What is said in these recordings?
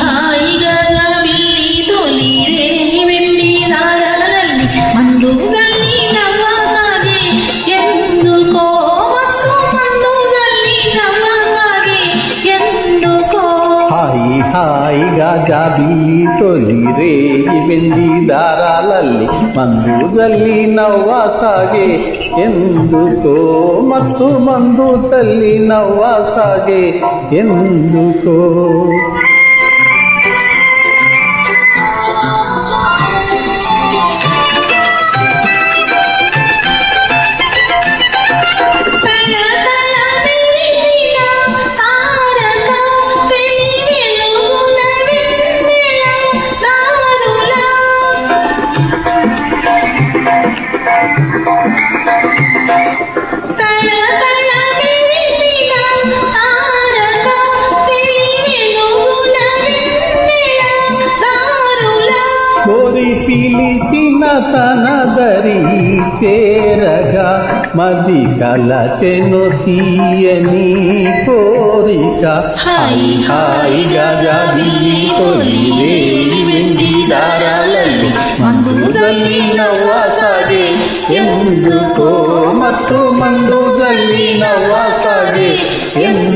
ಹಾಯಿ ಗಗ ಬಿಲ್ಲಿ ತೊಲಿ ರೇಣಿ ಬೆಳ್ಳಿ ರಾಯಣದಲ್ಲಿ ಮಂದುಗಳಲ್ಲಿ ನಮ್ಮ ಸಾಗೆ ಎಂದು ಕೋಮತ್ತು ಮಂದುದಲ್ಲಿ ನಮ್ಮ ಸಾಗೆ ಎಂದು ಕೋ ಹಾಯಿ ಹಾಯಿ ಗಗ ಬಿಲ್ಲಿ ತೊಲಿ ರೇಗಿ ಬೆಂದಿ ದಾರಾಲಲ್ಲಿ ಮಂದು ಜಲ್ಲಿ ನವ್ವ ಸಾಗೆ ఎందుకో మత్తు మందు చల్లి నవ్వాసాగే ఎందుకో కోరి పిలిచిన తన దరి చేరగా మది కలచెను తీయని కోరిక. హై హాయిగా జాబిల్లి కొలిదే వెండి దారాలಲ್ಲಿ ಮಂದೂಜಲ್ಲಿ ನವ್ವ ಸಾಗೆ ಎಂದುಕೋ ಮತ್ತು ಮಂದೂಜಲ್ಲಿ ನವ್ವ ಸಾಗೆ ಎಂದು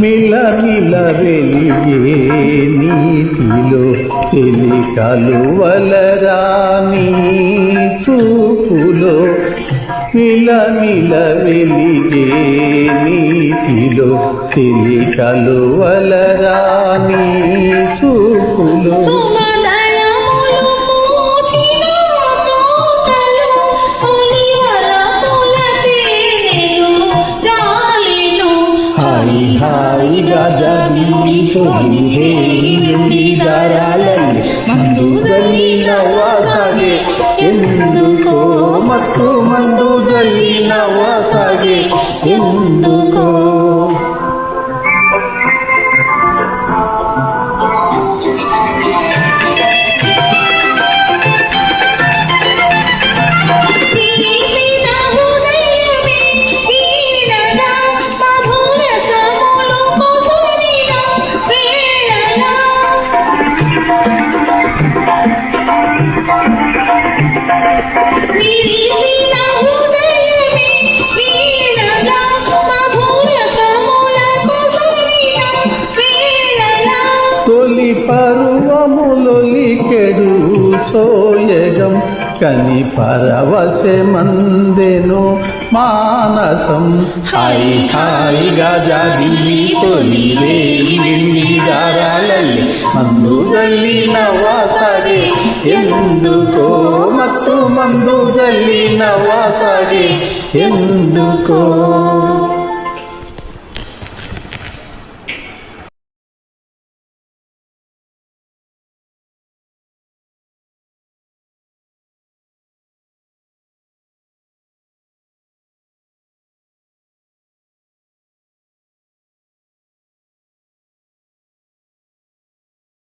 మిల వెలిగే నీటిలో చెలికలు వలరాని చూపులో మిల వెలిగే నీటిలో చెలికలు వలరాని చూపులో ದಾರಾಲಲ್ಲಿ ಮಂದು ಜಲ್ಲಿನ ವಾಸನೆ ಎಂದುಕೋ ಮತ್ತು ಮಂದು ಜಲ್ಲಿನ ವಾ తొలి పర్వములొలికెడు సోయగం కని పరవశ మందెను మానసం. హాయి హాయిగా జాబిల్లి తొలి రేయి దారాలల్లి. మందు జల్లి నవ్వాసాగే ఎందుకో మత్తు మందు జల్లిన వాసగి ఎందుకో